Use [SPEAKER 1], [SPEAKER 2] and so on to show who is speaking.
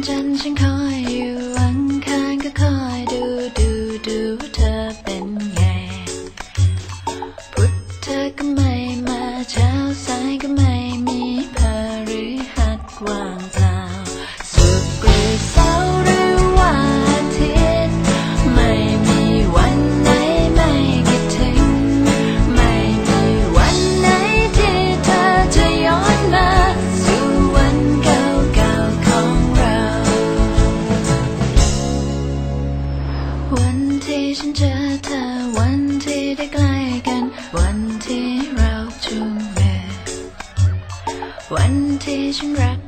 [SPEAKER 1] 真心靠你。 วันที่ฉันเจอเธอ วันที่ได้ใกล้กัน วันที่เราจูงมือวันที่ฉันรัก